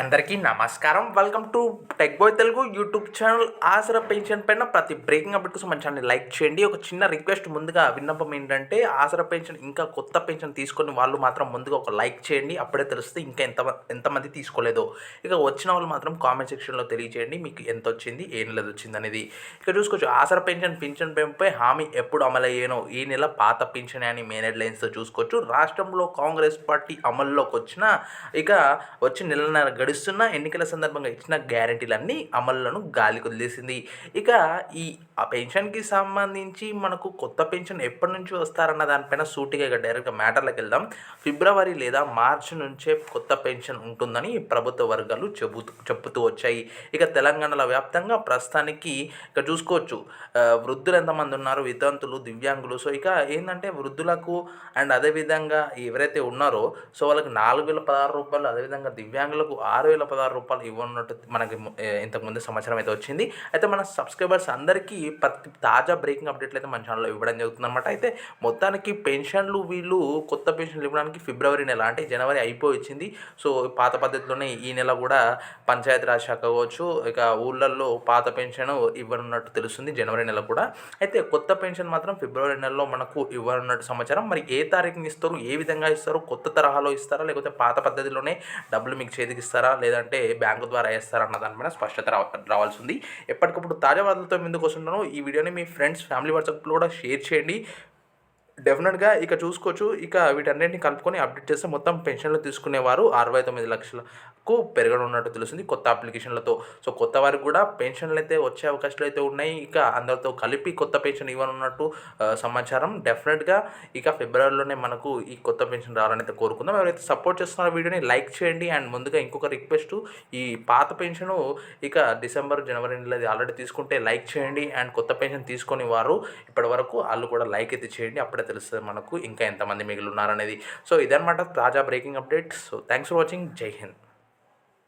అందరికీ నమస్కారం. Welcome to tech boy Telugu YouTube channel Aasara pension పైన ప్రతి బ్రేకింగ్ అప్డేట్ కోసం మన ఛానల్ లైక్ చేయండి. ఒక చిన్న రిక్వెస్ట్ ముందుగా విన్నపం ఏంటంటే ఆసరా పెన్షన్ ఇంకా కొత్త పెన్షన్ తీసుకొని వాళ్ళు మాత్రం ముందుగా ఒక లైక్ చేయండి. అప్పుడే తెలుస్తుంది ఇంకా ఎంత ఎంతమంది తీసుకోలేదో. ఇక వచ్చిన వాళ్ళు మాత్రం కామెంట్ సెక్షన్లో తెలియజేయండి మీకు ఎంత వచ్చింది ఏ నెలది వచ్చింది అనేది. ఇక చూసుకోవచ్చు ఆసరా పెన్షన్ పెన్షన్ పెంపై హామీ ఎప్పుడు అమలయ్యేనో ఈ నెల పాత పెన్షన్ అని మెయిన్ హెడ్లైన్స్తో చూసుకోవచ్చు. రాష్ట్రంలో కాంగ్రెస్ పార్టీ అమల్లోకి వచ్చిన ఇక వచ్చి నెలన్నర గడుస్తున్న ఎన్నికల సందర్భంగా ఇచ్చిన గ్యారంటీలన్నీ అమలులను గాలి కొదిలేసింది. ఇక ఈ ఆ పెన్షన్కి సంబంధించి మనకు కొత్త పెన్షన్ ఎప్పటి నుంచి వస్తారన్న దానిపైన సూటిగా ఇక డైరెక్ట్గా మ్యాటర్లకు వెళ్దాం. ఫిబ్రవరి లేదా మార్చి నుంచే కొత్త పెన్షన్ ఉంటుందని ప్రభుత్వ వర్గాలు చెబుతూ చెప్పుతూ వచ్చాయి. ఇక తెలంగాణలో వ్యాప్తంగా ప్రస్తుతానికి ఇక చూసుకోవచ్చు. వృద్ధులు ఎంతమంది ఉన్నారు? వితంతులు దివ్యాంగులు. సో ఇక ఏంటంటే వృద్ధులకు అండ్ అదేవిధంగా ఎవరైతే ఉన్నారో సో వాళ్ళకి నాలుగు వేల పదహారు రూపాయలు అదేవిధంగా దివ్యాంగులకు ఆరు వేల పదహారు రూపాయలు ఇవ్వనున్నట్టు మనకి ఇంతకుముందు సమాచారం అయితే వచ్చింది. అయితే మన సబ్స్క్రైబర్స్ అందరికీ ప్రతి తాజా బ్రేకింగ్ అప్డేట్లు అయితే మన ఛానల్లో ఇవ్వడం జరుగుతుంది అనమాట అయితే మొత్తానికి పెన్షన్లు వీళ్ళు కొత్త పెన్షన్లు ఇవ్వడానికి ఫిబ్రవరి నెల అంటే జనవరి అయిపోయి వచ్చింది సో పాత పద్ధతిలోనే ఈ నెల కూడా పంచాయతీరాజ్ శాఖ కావచ్చు ఇక ఊళ్ళల్లో పాత పెన్షన్ ఇవ్వనున్నట్టు తెలుస్తుంది జనవరి నెల కూడా. అయితే కొత్త పెన్షన్ మాత్రం ఫిబ్రవరి నెలలో మనకు ఇవ్వనున్నట్టు సమాచారం. మరి ఏ తారీఖుని ఇస్తారు ఏ విధంగా ఇస్తారు కొత్త తరహాలో ఇస్తారా లేకపోతే పాత పద్ధతిలోనే డబ్బులు మీకు చేతికి ఇస్తారా? లేదంటే బ్యాంకు ద్వారా వేస్తారా అన్న దానిపైన స్పష్టత రావాల్సి ఉంది. ఎప్పటికప్పుడు తాజా వార్తలతో ముందుకు వస్తున్నాను. ఈ వీడియోని మీ ఫ్రెండ్స్ ఫ్యామిలీ వాట్సాప్లో కూడా షేర్ చేయండి. డెఫినెట్గా ఇక చూసుకోవచ్చు. ఇక వీటన్నిటిని కలుపుకొని అప్డేట్ చేస్తే మొత్తం పెన్షన్లు తీసుకునేవారు అరవై తొమ్మిది లక్షలకు పెరగనున్నట్టు తెలుస్తుంది కొత్త అప్లికేషన్లతో. సో కొత్త వారికి కూడా పెన్షన్లు అయితే వచ్చే అవకాశాలు అయితే ఉన్నాయి. ఇక అందరితో కలిపి కొత్త పెన్షన్ ఇవ్వనున్నట్టు సమాచారం. డెఫినెట్గా ఇక ఫిబ్రవరిలోనే మనకు ఈ కొత్త పెన్షన్ రావాలని అయితే కోరుకుందాం. ఎవరైతే సపోర్ట్ చేస్తున్నారో వీడియోని లైక్ చేయండి. అండ్ ముందుగా ఇంకొక రిక్వెస్ట్ ఈ పాత పెన్షన్ ఇక డిసెంబర్ జనవరి నెలది ఆల్రెడీ తీసుకుంటే లైక్ చేయండి. అండ్ కొత్త పెన్షన్ తీసుకొని వారు ఇప్పటి వరకు వాళ్ళు కూడా లైక్ అయితే చేయండి. అప్పుడే అప్పుడే తెలుస్తుంది మనకు ఇంకా ఎంతమంది మిగిలి ఉన్నారనేది. సో ఇదనమాట తాజా breaking update so thanks for watching జై హింద్.